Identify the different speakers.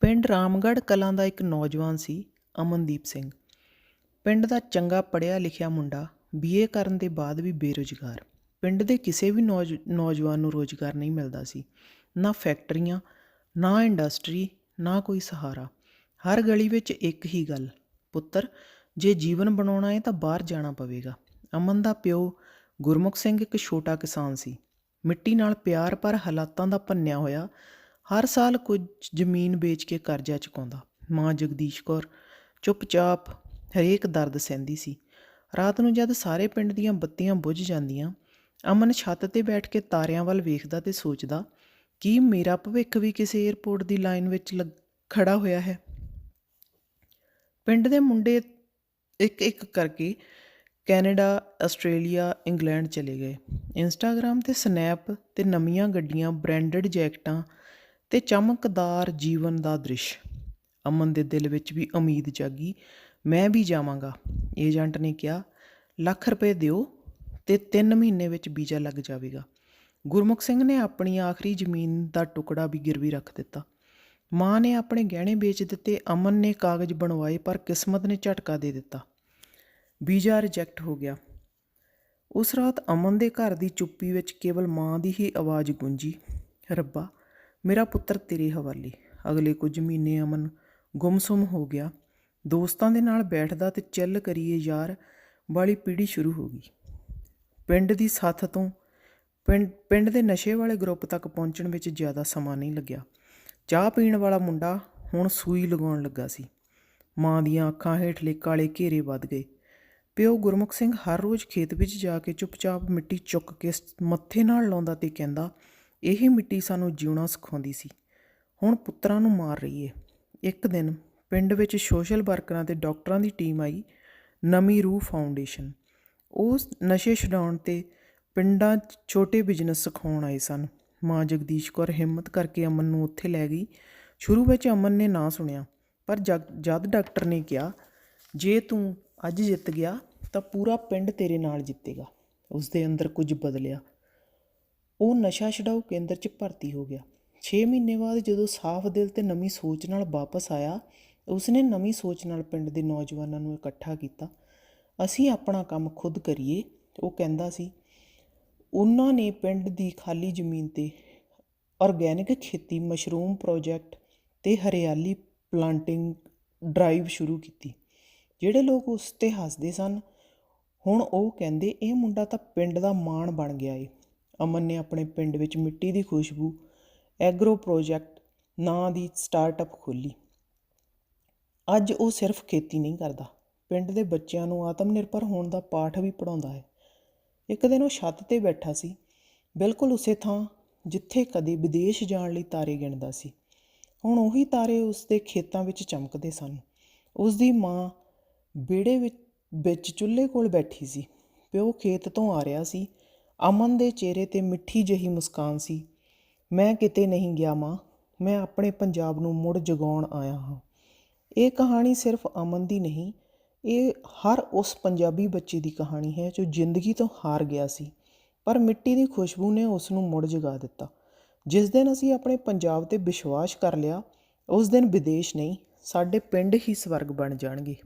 Speaker 1: ਪਿੰਡ ਰਾਮਗੜ੍ਹ ਕਲਾਂ ਦਾ ਇੱਕ ਨੌਜਵਾਨ ਸੀ, ਅਮਨਦੀਪ ਸਿੰਘ। ਪਿੰਡ ਦਾ ਚੰਗਾ ਪੜ੍ਹਿਆ ਲਿਖਿਆ ਮੁੰਡਾ, ਬੀਏ ਕਰਨ ਦੇ ਬਾਅਦ ਵੀ ਬੇਰੁਜ਼ਗਾਰ। ਪਿੰਡ ਦੇ ਕਿਸੇ ਵੀ ਨੌਜ, ਨੌਜਵਾਨ ਨੂੰ ਰੁਜ਼ਗਾਰ ਨਹੀਂ ਮਿਲਦਾ ਸੀ। ਨਾ ਫੈਕਟਰੀਆਂ, ਨਾ ਇੰਡਸਟਰੀ, ਨਾ ਕੋਈ ਸਹਾਰਾ। ਹਰ ਗਲੀ ਵਿੱਚ ਇੱਕ ਹੀ ਗੱਲ, ਪੁੱਤਰ, ਜੇ ਜੀਵਨ ਬਣਾਉਣਾ ਹੈ ਤਾਂ ਬਾਹਰ ਜਾਣਾ ਪਵੇਗਾ। ਅਮਨ ਦਾ ਪਿਓ ਗੁਰਮੁਖ ਸਿੰਘ ਇੱਕ ਛੋਟਾ ਕਿਸਾਨ ਸੀ। ਮਿੱਟੀ ਨਾਲ ਪਿਆਰ ਪਰ ਹਾਲਾਤਾਂ ਦਾ ਭੰਨਿਆ ਹੋਇਆ ਹਰ ਸਾਲ ਕੁਝ ਜ਼ਮੀਨ ਵੇਚ ਕੇ ਕਰਜ਼ਾ ਚੁਕਾਉਂਦਾ। ਮਾਂ ਜਗਦੀਸ਼ ਕੌਰ ਚੁੱਪਚਾਪ ਹਰੇਕ ਦਰਦ ਸਹਿੰਦੀ ਸੀ। ਰਾਤ ਨੂੰ ਜਦ ਸਾਰੇ ਪਿੰਡ ਦੀਆਂ ਬੱਤੀਆਂ ਬੁਝ ਜਾਂਦੀਆਂ, ਅਮਨ ਛੱਤ ਤੇ ਬੈਠ ਕੇ ਤਾਰਿਆਂ ਵੱਲ ਵੇਖਦਾ ਤੇ ਸੋਚਦਾ, ਕੀ ਮੇਰਾ ਭਵਿੱਖ ਵੀ ਕਿਸੇ 에ਅਰਪੋਰਟ ਦੀ ਲਾਈਨ ਵਿੱਚ ਲੱਗ- ਖੜਾ ਹੋਇਆ ਹੈ? ਪਿੰਡ ਦੇ ਮੁੰਡੇ ਇੱਕ ਇੱਕ ਕਰਕੇ ਕੈਨੇਡਾ, ਆਸਟ੍ਰੇਲੀਆ, ਇੰਗਲੈਂਡ ਚਲੇ ਗਏ। ਇੰਸਟਾਗ੍ਰam ਤੇ ਸਨੈਪ ਤੇ ਨਵੀਆਂ ਗੱਡੀਆਂ, ਬ੍ਰਾਂਡਡ ਜੈਕਟਾਂ ਤੇ ਚਮਕਦਾਰ ਜੀਵਨ ਦਾ ਦ੍ਰਿਸ਼। ਅਮਨ ਦੇ ਦਿਲ ਵਿੱਚ ਵੀ ਉਮੀਦ ਜਾਗੀ, ਮੈਂ ਵੀ ਜਾਵਾਂਗਾ। ਏਜੰਟ ਨੇ ਕਿਹਾ, ਲੱਖ ਰੁਪਏ ਦਿਓ ਤੇ 3 ਮਹੀਨੇ ਵਿੱਚ ਵੀਜ਼ਾ ਲੱਗ ਜਾਵੇਗਾ। ਗੁਰਮੁਖ ਸਿੰਘ ਨੇ ਆਪਣੀ ਆਖਰੀ ਜ਼ਮੀਨ ਦਾ ਟੁਕੜਾ ਵੀ ਗਿਰਵੀ ਰੱਖ ਦਿੱਤਾ। ਮਾਂ ਨੇ ਆਪਣੇ ਗਹਿਣੇ ਵੇਚ ਦਿੱਤੇ, ਅਮਨ ਨੇ ਕਾਗਜ਼ ਬਣਵਾਏ, ਪਰ ਕਿਸਮਤ ਨੇ ਝਟਕਾ ਦੇ ਦਿੱਤਾ। ਵੀਜ਼ਾ ਰਿਜੈਕਟ ਹੋ ਗਿਆ। ਉਸ ਰਾਤ ਅਮਨ ਦੇ ਘਰ ਦੀ ਚੁੱਪੀ ਵਿੱਚ ਕੇਵਲ ਮਾਂ ਦੀ ਹੀ ਆਵਾਜ਼ ਗੂੰਜੀ, ਰੱਬਾ ਮੇਰਾ ਪੁੱਤਰ ਤੇਰੇ ਹਵਾਲੇ। ਅਗਲੇ ਕੁਝ ਮਹੀਨੇ ਅਮਨ ਗੁੰਮਸੁੰਮ ਹੋ ਗਿਆ। ਦੋਸਤਾਂ ਦੇ ਨਾਲ ਬੈਠਦਾ ਤੇ ਚੱਲ ਕਰੀਏ ਯਾਰ, ਵਾਲੀ ਪੀੜ੍ਹੀ ਸ਼ੁਰੂ ਹੋ ਗਈ। ਪਿੰਡ ਦੀ ਸੱਥ ਤੋਂ ਪਿੰਡ ਪਿੰਡ ਦੇ ਨਸ਼ੇ ਵਾਲੇ ਗਰੁੱਪ ਤੱਕ ਪਹੁੰਚਣ ਵਿੱਚ ਜ਼ਿਆਦਾ ਸਮਾਂ ਨਹੀਂ ਲੱਗਿਆ। ਚਾਹ ਪੀਣ ਵਾਲਾ ਮੁੰਡਾ ਹੁਣ ਸੂਈ ਲਗਾਉਣ ਲੱਗਾ ਸੀ। ਮਾਂ ਦੀਆਂ ਅੱਖਾਂ ਹੇਠਲੇ ਕਾਲੇ ਘੇਰੇ ਵੱਧ ਗਏ। ਪਿਓ ਗੁਰਮੁਖ ਸਿੰਘ ਹਰ ਰੋਜ਼ ਖੇਤ ਵਿੱਚ ਜਾ ਕੇ ਚੁੱਪਚਾਪ ਮਿੱਟੀ ਚੁੱਕ ਕੇ ਮੱਥੇ ਨਾਲ ਲਾਉਂਦਾ ਤੇ ਕਹਿੰਦਾ ਇਹੀ ਮਿੱਟੀ ਸਾਨੂੰ ਜਿਉਣਾ ਸਿਖਾਉਂਦੀ ਸੀ। ਹੁਣ ਪੁੱਤਰਾਂ ਨੂੰ ਮਾਰ ਰਹੀ ਹੈ ਇੱਕ ਦਿਨ ਪਿੰਡ ਵਿੱਚ ਸੋਸ਼ਲ ਵਰਕਰਾਂ ਤੇ ਡਾਕਟਰਾਂ ਦੀ ਟੀਮ ਆਈ ਨਮੀ ਰੂਹ ਫਾਊਂਡੇਸ਼ਨ। ਉਹ ਨਸ਼ੇ ਛਡਾਉਣ ਤੇ ਪਿੰਡਾਂ 'ਚ ਛੋਟੇ ਬਿਜ਼ਨਸ ਸਿਖਾਉਣ ਆਏ ਸਨ। ਮਾਂ ਜਗਦੀਸ਼ ਕੌਰ ਹਿੰਮਤ ਕਰਕੇ ਅਮਨ ਨੂੰ ਉੱਥੇ ਲੈ ਗਈ। ਸ਼ੁਰੂ ਵਿੱਚ ਅਮਨ ਨੇ ਨਾ ਸੁਣਿਆ, ਪਰ ਜਦ ਡਾਕਟਰ ਨੇ ਕਿਹਾ, ਜੇ ਤੂੰ ਅੱਜ ਜਿੱਤ ਗਿਆ, ਤਾਂ ਪੂਰਾ ਪਿੰਡ ਤੇਰੇ ਨਾਲ ਜਿੱਤੇਗਾ। ਉਸ ਦੇ ਅੰਦਰ ਕੁਝ ਬਦਲਿਆ। ਉਹ ਨਸ਼ਾ ਛਡਾਊ ਕੇਂਦਰ 'ਚ ਭਰਤੀ ਹੋ ਗਿਆ। 6 ਮਹੀਨੇ ਬਾਅਦ ਜਦੋਂ ਸਾਫ਼ ਦਿਲ ਤੇ ਨਵੀਂ ਸੋਚ ਨਾਲ ਵਾਪਸ ਆਇਆ, ਉਸਨੇ ਨਵੀਂ ਸੋਚ ਨਾਲ ਪਿੰਡ ਦੇ ਨੌਜਵਾਨਾਂ ਨੂੰ ਇਕੱਠਾ ਕੀਤਾ। ਅਸੀਂ ਆਪਣਾ ਕੰਮ ਖੁਦ ਕਰੀਏ, ਉਹ ਕਹਿੰਦਾ ਸੀ। ਉਹਨਾਂ ਨੇ ਪਿੰਡ ਦੀ ਖਾਲੀ ਜ਼ਮੀਨ ਤੇ ਆਰਗੈਨਿਕ ਖੇਤੀ ਮਸ਼ਰੂਮ ਪ੍ਰੋਜੈਕਟ ਤੇ ਹਰਿਆਲੀ ਪਲਾਂਟਿੰਗ ਡਰਾਈਵ ਸ਼ੁਰੂ ਕੀਤੀ, ਜਿਹੜੇ ਲੋਕ ਉਸ ਤੇ ਹੱਸਦੇ ਸਨ। ਹੁਣ ਉਹ ਕਹਿੰਦੇ, ਇਹ ਮੁੰਡਾ ਤਾਂ ਪਿੰਡ ਦਾ ਮਾਣ ਬਣ ਗਿਆ ਏ। ਅਮਨ ਨੇ ਆਪਣੇ ਪਿੰਡ ਵਿੱਚ ਮਿੱਟੀ ਦੀ ਖੁਸ਼ਬੂ, ਐਗਰੋ ਪ੍ਰੋਜੈਕਟ ਨਾਂ ਦੀ ਸਟਾਰਟਅਪ ਖੋਲ੍ਹੀ। ਅੱਜ ਉਹ ਸਿਰਫ ਖੇਤੀ ਨਹੀਂ ਕਰਦਾ, ਪਿੰਡ ਦੇ ਬੱਚਿਆਂ ਨੂੰ ਆਤਮ ਨਿਰਭਰ ਹੋਣ ਦਾ ਪਾਠ ਵੀ ਪੜਾਉਂਦਾ ਹੈ। ਇੱਕ ਦਿਨ ਉਹ ਛੱਤ ਤੇ ਬੈਠਾ ਸੀ, ਬਿਲਕੁਲ ਉਸੇ ਥਾਂ ਜਿੱਥੇ ਕਦੇ ਵਿਦੇਸ਼ ਜਾਣ ਲਈ ਤਾਰੇ ਗਿਣਦਾ ਸੀ। ਹੁਣ ਉਹੀ ਤਾਰੇ ਉਸ ਦੇ ਖੇਤਾਂ ਵਿੱਚ ਚਮਕਦੇ ਸਨ। ਉਸ ਦੀ ਮਾਂ ਵਿਹੜੇ ਵਿੱਚ ਵਿੱਚ ਚੁੱਲ੍ਹੇ ਕੋਲ ਬੈਠੀ ਸੀ। ਪਿਓ ਖੇਤ ਤੋਂ ਆ ਰਿਹਾ ਸੀ ਅਮਨ ਦੇ ਚਿਹਰੇ ਤੇ ਮਿੱਠੀ ਜਿਹੀ ਮੁਸਕਾਨ ਸੀ। ਮੈਂ ਕਿਤੇ ਨਹੀਂ ਗਿਆ ਮਾਂ, ਮੈਂ ਆਪਣੇ ਪੰਜਾਬ ਨੂੰ ਮੁੜ ਜਗਾਉਣ ਆਇਆ ਹਾਂ। ਇਹ ਕਹਾਣੀ ਸਿਰਫ ਅਮਨ ਦੀ ਨਹੀਂ, ਇਹ ਹਰ ਉਸ ਪੰਜਾਬੀ ਬੱਚੇ ਦੀ ਕਹਾਣੀ ਹੈ ਜੋ ਜ਼ਿੰਦਗੀ ਤੋਂ ਹਾਰ ਗਿਆ ਸੀ, ਪਰ ਮਿੱਟੀ ਦੀ ਖੁਸ਼ਬੂ ਨੇ ਉਸ ਨੂੰ ਮੁੜ ਜਗਾ ਦਿੱਤਾ। ਜਿਸ ਦਿਨ ਅਸੀਂ ਆਪਣੇ ਪੰਜਾਬ ਤੇ ਵਿਸ਼ਵਾਸ ਕਰ ਲਿਆ, ਉਸ ਦਿਨ ਵਿਦੇਸ਼ ਨਹੀਂ, ਸਾਡੇ ਪਿੰਡ ਹੀ ਸਵਰਗ ਬਣ ਜਾਣਗੇ।